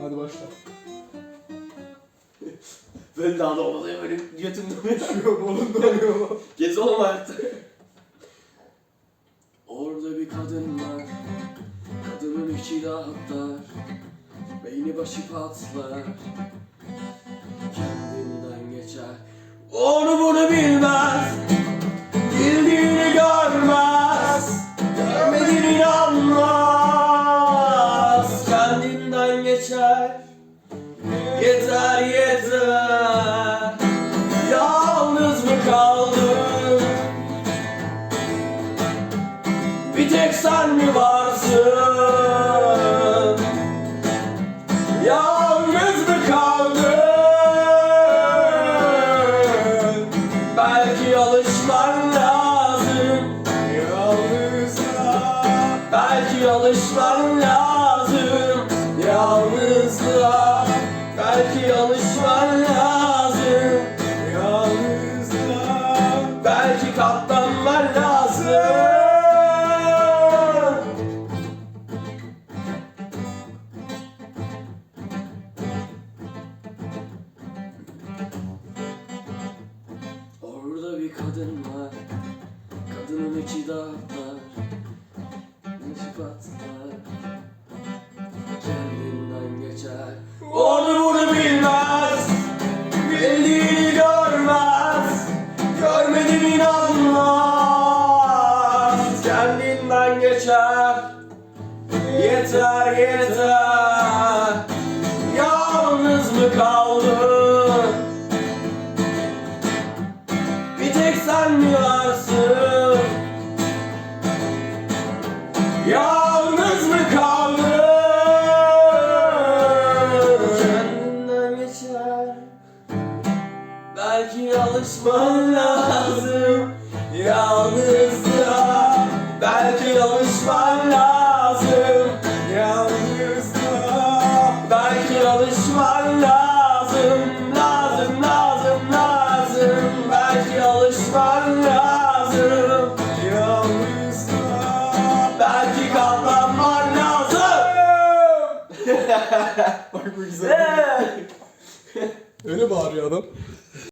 Hadi başla. Ben daha da olaya böyle götüm dönüyor. Yok oğlum donuyor lan. Gez oğlum artık. Orada bir kadın var. Kadının içi rahatlar. Beyni başı patlar. Kendinden geçer. Onu geçer. Yeter yeter. Yalnız mı kaldın? Bir tek sen mi varsın? Yalnız mı kaldın? Belki alışman lazım. Yalnızlığa. Belki alışman lazım. Katlanman lazım. Orada bir kadın var. Kadının içi dağlar. Başı patlar. Kendinden geçer. Yeter yeter. Yalnız mı kaldın? Bir tek sen mi varsın? Yalnız mı kaldın? Kendinden geçer. Belki alışman lazım Yalnızlığa Belki alışman lazım alışman lazım Lazım lazım lazım Belki alışman lazım Yalnızlığa. Belki katlanman lazım Bak bu güzel. Öyle bağırıyor adam.